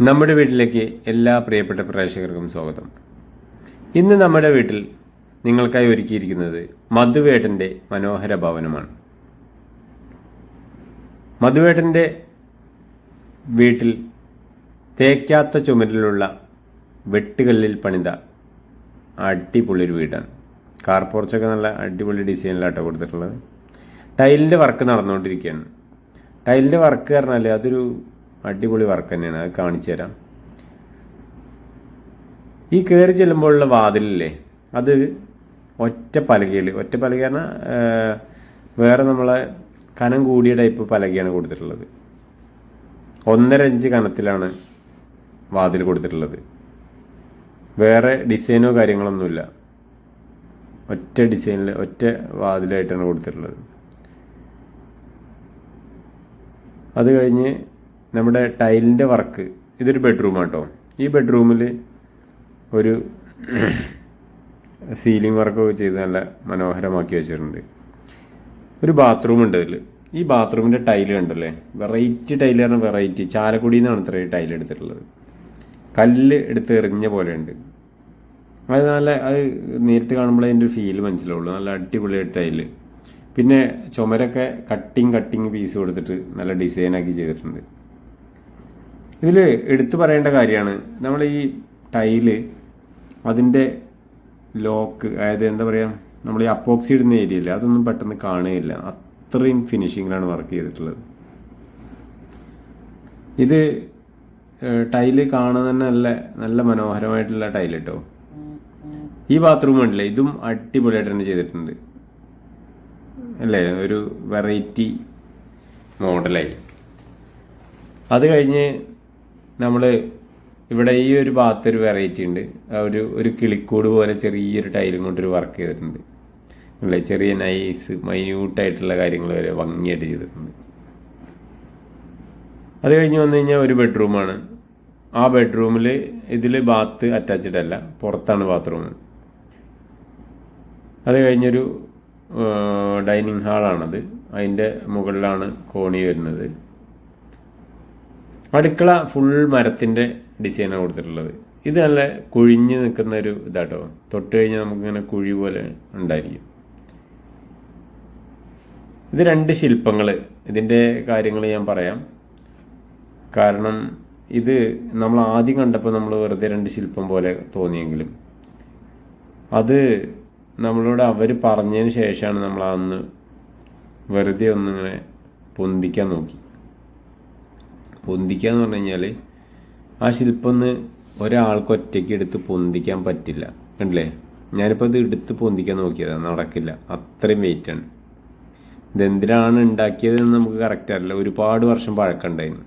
നമ്മുടെ വീട്ടിലേക്ക് എല്ലാ പ്രിയപ്പെട്ട പ്രേക്ഷകർക്കും സ്വാഗതം. ഇന്ന് നമ്മുടെ വീട്ടിൽ നിങ്ങൾക്കായി ഒരുക്കിയിരിക്കുന്നത് മധുവേട്ടന്റെ മനോഹര ഭവനമാണ്. മധുവേട്ടന്റെ വീട്ടിൽ തേക്കാത്ത ചുമരിലുള്ള വെട്ടുകല്ലിൽ പണിത അടിപൊളിയൊരു വീടാണ്. കാർ പോർച്ചൊക്കെ നല്ല അടിപൊളി ഡിസൈനിലാട്ടോ കൊടുത്തിട്ടുള്ളത്. ടൈലിന്റെ വർക്ക് നടന്നുകൊണ്ടിരിക്കുകയാണ്. ടൈലിന്റെ വർക്ക് പറഞ്ഞാൽ അതൊരു അടിപൊളി വർക്ക് തന്നെയാണ്. അത് കാണിച്ചു തരാം. ഈ കയറി ചെല്ലുമ്പോഴുള്ള വാതിലില്ലേ അത് ഒറ്റ പലകയിൽ ഒറ്റ പലക പറഞ്ഞാൽ വേറെ നമ്മളെ കനം കൂടിയ ടൈപ്പ് പലകയാണ് കൊടുത്തിട്ടുള്ളത്. ഒന്നര ഇഞ്ച് കനത്തിലാണ് വാതിൽ കൊടുത്തിട്ടുള്ളത്. വേറെ ഡിസൈനോ കാര്യങ്ങളൊന്നുമില്ല ഒറ്റ ഡിസൈനിൽ ഒറ്റ വാതിലായിട്ടാണ് കൊടുത്തിട്ടുള്ളത്. അത് കഴിഞ്ഞ് നമ്മുടെ ടൈലിന്റെ വർക്ക് ഇതൊരു ബെഡ്റൂമാണ് കേട്ടോ ഈ ബെഡ്റൂമിൽ ഒരു സീലിംഗ് വർക്കൊക്കെ ചെയ്ത് നല്ല മനോഹരമാക്കി വെച്ചിട്ടുണ്ട്. ഒരു ബാത്റൂം ഉണ്ട് ഇതിൽ ഈ ബാത്റൂമിന്റെ ടൈൽ കണ്ടല്ലേ? വെറൈറ്റി ടൈൽ പറഞ്ഞാൽ വെറൈറ്റി. ചാലക്കുടിയിൽ നിന്നാണ് ഇത്ര ടൈൽ എടുത്തിട്ടുള്ളത്. കല്ല് എടുത്ത് എറിഞ്ഞ പോലെയുണ്ട്. അത് നല്ല അത് നേരിട്ട് കാണുമ്പോഴേ അതിന്റെ ഫീൽ മനസ്സിലാവുള്ളൂ. നല്ല അടിപൊളി ടൈൽ. പിന്നെ ചുമരൊക്കെ കട്ടിങ് കട്ടിങ് പീസ് കൊടുത്തിട്ട് നല്ല ഡിസൈനാക്കി ചെയ്തിട്ടുണ്ട്. ഇതിൽ എടുത്തു പറയേണ്ട കാര്യമാണ്. നമ്മൾ ഈ ടൈൽ അതിന്റെ ലോക്ക് അതായത് എന്താ പറയുക നമ്മൾ ഈ അപ്പോക്സി ഇടുന്ന ഏരിയ ഇല്ല അതൊന്നും പെട്ടെന്ന് കാണുകയില്ല. അത്രയും ഫിനിഷിങ്ങിലാണ് വർക്ക് ചെയ്തിട്ടുള്ളത്. ഇത് ടൈൽ കാണാൻ തന്നെ നല്ല നല്ല മനോഹരമായിട്ടുള്ള ടൈൽ കേട്ടോ ഈ ബാത്റൂം ഉണ്ടല്ലേ ഇതും അടിപൊളിയായിട്ട് തന്നെ ചെയ്തിട്ടുണ്ട്. അല്ലേ ഒരു വെറൈറ്റി മോഡലായി. അത് കഴിഞ്ഞ് നമ്മൾ ഇവിടെ ഈ ഒരു ഭാഗത്ത് ഒരു വെറൈറ്റി ഉണ്ട് ഒരു ഒരു കിളിക്കൂട് പോലെ ചെറിയൊരു ടൈലും കൊണ്ടൊരു വർക്ക് ചെയ്തിട്ടുണ്ട്. അല്ലേ? ചെറിയ നൈസ് മൈന്യൂട്ടായിട്ടുള്ള കാര്യങ്ങൾ വരെ ഭംഗിയായിട്ട് ചെയ്തിട്ടുണ്ട്. അത് കഴിഞ്ഞ് വന്നു കഴിഞ്ഞാൽ ഒരു ബെഡ്റൂമാണ് ആ ബെഡ്റൂമിൽ ഇതിൽ ബാത്ത് അറ്റാച്ച്ഡ് അല്ല പുറത്താണ് ബാത്റൂം അത് കഴിഞ്ഞൊരു ഡൈനിങ് ഹാളാണത് അതിന്റെ മുകളിലാണ് കോണി വരുന്നത്. അടുക്കള ഫുൾ മരത്തിന്റെ ഡിസൈനാണ് കൊടുത്തിട്ടുള്ളത്. ഇത് നല്ല കുഴിഞ്ഞ് നിൽക്കുന്ന ഒരു ഇതാട്ടോ. തൊട്ട് കഴിഞ്ഞാൽ നമുക്കിങ്ങനെ കുഴി പോലെ ഉണ്ടായിരിക്കും. ഇത് രണ്ട് ശില്പങ്ങൾ ഇതിന്റെ കാര്യങ്ങൾ ഞാൻ പറയാം. കാരണം ഇത് നമ്മൾ ആദ്യം കണ്ടപ്പോൾ നമ്മൾ വെറുതെ രണ്ട് ശില്പം പോലെ തോന്നിയെങ്കിലും അത് നമ്മളോട് അവർ പറഞ്ഞതിന് ശേഷമാണ് നമ്മൾ അന്ന് വെറുതെ ഒന്നിങ്ങനെ പൊന്തിക്കാൻ നോക്കി. പൊന്തിക്കുക എന്ന് പറഞ്ഞു കഴിഞ്ഞാൽ ആ ശില്പം ഒന്ന് ഒരാൾക്ക് ഒറ്റയ്ക്ക് എടുത്ത് പൊന്തിക്കാൻ പറ്റില്ല. കണ്ടില്ലേ? ഞാനിപ്പോൾ ഇത് എടുത്ത് പൊന്തിക്കാൻ നോക്കിയതാണ് നടക്കില്ല. അത്രയും വെയിറ്റാണ് ഇതെന്തിനാണ് ഉണ്ടാക്കിയതെന്ന് നമുക്ക് കറക്റ്റ് അറിയില്ല. ഒരുപാട് വർഷം പഴക്കമുണ്ടായിരുന്നു.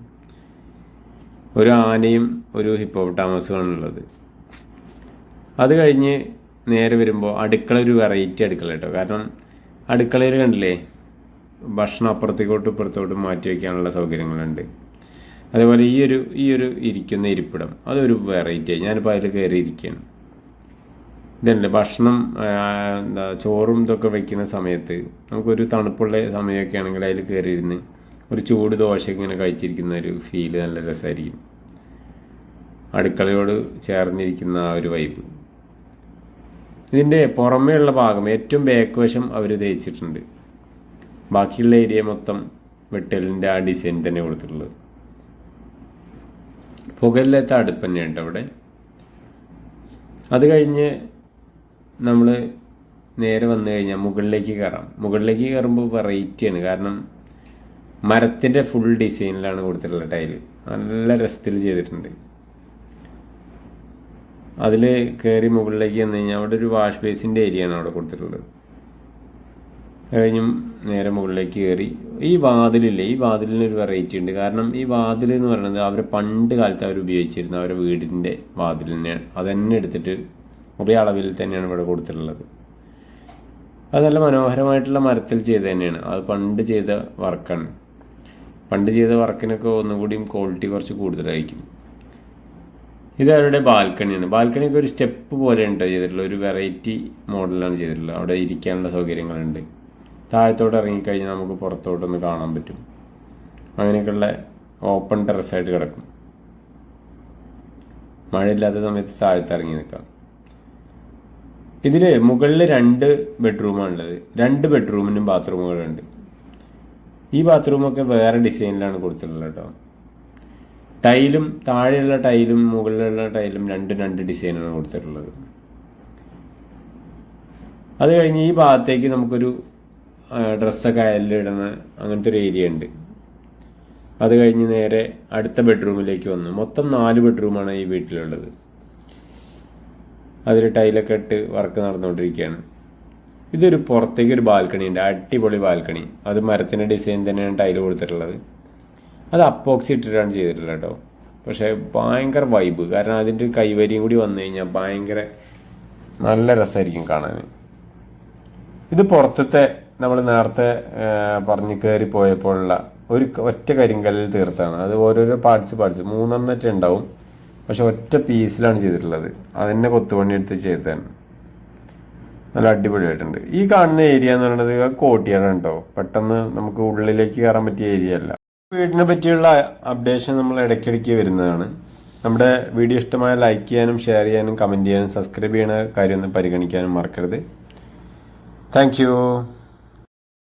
ഒരു ആനയും ഒരു ഹിപ്പോട്ടാമസുമാണ് ഉള്ളത് അത് കഴിഞ്ഞ് നേരെ വരുമ്പോൾ അടുക്കള ഒരു വെറൈറ്റി അടുക്കള കേട്ടോ. കാരണം അടുക്കളയിൽ കണ്ടില്ലേ? ഭക്ഷണം അപ്പുറത്തേക്കോട്ടും ഇപ്പുറത്തോട്ടും മാറ്റി വയ്ക്കാനുള്ള സൗകര്യങ്ങളുണ്ട്. അതേപോലെ ഈ ഒരു ഈ ഒരു ഇരിക്കുന്ന ഇരിപ്പിടം അതൊരു വെറൈറ്റി ഞാനിപ്പോൾ അതിൽ കയറി ഇരിക്കുകയാണ് ഇതല്ലേ ഭക്ഷണം എന്താ ചോറും ഇതൊക്കെ വെക്കുന്ന സമയത്ത് നമുക്കൊരു തണുപ്പുള്ള സമയമൊക്കെ ആണെങ്കിൽ അതിൽ കയറി ഇരുന്ന് ഒരു ചൂട് ദോശ ഇങ്ങനെ കഴിച്ചിരിക്കുന്ന ഒരു ഫീൽ നല്ല രസമായിരിക്കും അടുക്കളയോട് ചേർന്നിരിക്കുന്ന ആ ഒരു വൈബ് ഇതിന്റെ പുറമേയുള്ള ഭാഗം ഏറ്റവും ബാക്ക് വശം അവർ തേച്ചിട്ടുണ്ട്. ബാക്കിയുള്ള ഏരിയ മൊത്തം വെട്ടലിന്റെ ആ ഡിസൈൻ തന്നെ കൊടുത്തിട്ടുള്ളത്. പുകയില്ലാത്ത അടുപ്പ് തന്നെയുണ്ട് അവിടെ. അത് കഴിഞ്ഞ് നമ്മൾ നേരെ വന്നു കഴിഞ്ഞാൽ മുകളിലേക്ക് കയറാം മുകളിലേക്ക് കയറുമ്പോൾ വെറൈറ്റിയാണ് കാരണം മരത്തിന്റെ ഫുൾ ഡിസൈനിലാണ് കൊടുത്തിട്ടുള്ള ടൈൽ നല്ല രസത്തിൽ ചെയ്തിട്ടുണ്ട്. അതിൽ കയറി മുകളിലേക്ക് വന്നു കഴിഞ്ഞാൽ അവിടെ ഒരു വാഷ് ബേസിന്റെ ഏരിയയാണ് അവിടെ കൊടുത്തിട്ടുള്ളത്. കഴിഞ്ഞും നേരെ മുകളിലേക്ക് കയറി ഈ വാതിലില്ലേ ഈ വാതിലിന് ഒരു വെറൈറ്റി ഉണ്ട്. കാരണം ഈ വാതിൽ എന്ന് പറയുന്നത് അവർ പണ്ട് കാലത്ത് അവർ ഉപയോഗിച്ചിരുന്ന അവരുടെ വീടിന്റെ വാതിലിനെ അത് തന്നെ എടുത്തിട്ട് ഒരേ അളവിൽ തന്നെയാണ് ഇവിടെ കൊടുത്തിട്ടുള്ളത്. അത് നല്ല മനോഹരമായിട്ടുള്ള മരത്തിൽ ചെയ്ത് തന്നെയാണ്. അത് പണ്ട് ചെയ്ത വർക്കാണ് പണ്ട് ചെയ്ത വർക്കിനൊക്കെ ഒന്നുകൂടിയും ക്വാളിറ്റി കുറച്ച് കൂടുതലായിരിക്കും. ഇത് അവരുടെ ബാൽക്കണിയാണ് ബാൽക്കണിയൊക്കെ ഒരു സ്റ്റെപ്പ് പോലെ ഉണ്ടോ ചെയ്തിട്ടുള്ളത് ഒരു വെറൈറ്റി മോഡലാണ് ചെയ്തിട്ടുള്ളത്. അവിടെ ഇരിക്കാനുള്ള സൗകര്യങ്ങളുണ്ട്. താഴത്തോട്ട് ഇറങ്ങിക്കഴിഞ്ഞാൽ നമുക്ക് പുറത്തോട്ടൊന്ന് കാണാൻ പറ്റും. അങ്ങനെയൊക്കെയുള്ള ഓപ്പൺ ടെറസായിട്ട് കിടക്കും. മഴയില്ലാത്ത സമയത്ത് താഴത്ത് ഇറങ്ങി നിൽക്കാം. ഇതിൽ മുകളിൽ രണ്ട് ബെഡ്റൂമാണ് ഉള്ളത് രണ്ട് ബെഡ്റൂമിനും ബാത്റൂമുകളുണ്ട് ഈ ബാത്റൂമൊക്കെ വേറെ ഡിസൈനിലാണ് കൊടുത്തിട്ടുള്ളത് കേട്ടോ. ടൈലും താഴെയുള്ള ടൈലും മുകളിലുള്ള ടൈലും രണ്ടും രണ്ട് ഡിസൈനാണ് കൊടുത്തിട്ടുള്ളത്. അത് കഴിഞ്ഞ് ഈ ഭാഗത്തേക്ക് നമുക്കൊരു ഡ്രസ്സൊക്കെ അയലിടുന്ന അങ്ങനത്തെ ഒരു ഏരിയ ഉണ്ട്. അത് കഴിഞ്ഞ് നേരെ അടുത്ത ബെഡ്റൂമിലേക്ക് വന്നു. മൊത്തം നാല് ബെഡ്റൂമാണ് ഈ വീട്ടിലുള്ളത്. അതിൽ ടൈലൊക്കെ ഇട്ട് വർക്ക് നടന്നുകൊണ്ടിരിക്കുകയാണ്. ഇതൊരു പുറത്തേക്ക് ഒരു ബാൽക്കണി ഉണ്ട്. അടിപൊളി ബാൽക്കണി അത് മരത്തിന്റെ ഡിസൈൻ തന്നെയാണ് ടൈൽ കൊടുത്തിട്ടുള്ളത്. അത് അപ്പോക്സി ഇട്ടിട്ടാണ് ചെയ്തിട്ടുള്ളത് കേട്ടോ. പക്ഷേ ഭയങ്കര വൈബ് കാരണം അതിന്റെ ഒരു കൈവരിയും കൂടി വന്നു കഴിഞ്ഞാൽ ഭയങ്കര നല്ല രസമായിരിക്കും കാണാൻ. ഇത് പുറത്തത്തെ നമ്മൾ നേരത്തെ പറഞ്ഞു കയറി പോയപ്പോഴുള്ള ഒരു ഒറ്റ കരിങ്കല്ലിൽ തീർത്താണ്. അത് ഓരോരോ പാർട്സ് പാർട്സ് മൂന്നെണ്ണറ്റ് ഉണ്ടാവും. പക്ഷെ ഒറ്റ പീസിലാണ് ചെയ്തിട്ടുള്ളത്. അതിനെ കൊത്തുപണി എടുത്ത് ചെയ്തതാണ് നല്ല അടിപൊളിയായിട്ടുണ്ട്. ഈ കാണുന്ന ഏരിയ എന്ന് പറയുന്നത് കോട്ടിയാണ് കേട്ടോ. പെട്ടെന്ന് നമുക്ക് ഉള്ളിലേക്ക് കയറാൻ പറ്റിയ ഏരിയ അല്ല. വീടിനെ പറ്റിയുള്ള അപ്ഡേഷൻ നമ്മൾ ഇടയ്ക്കിടയ്ക്ക് വരുന്നതാണ്. നമ്മുടെ വീഡിയോ ഇഷ്ടമായ ലൈക്ക് ചെയ്യാനും ഷെയർ ചെയ്യാനും കമന്റ് ചെയ്യാനും സബ്സ്ക്രൈബ് ചെയ്യുന്ന കാര്യം ഒന്ന് പരിഗണിക്കാനും മറക്കരുത്. താങ്ക്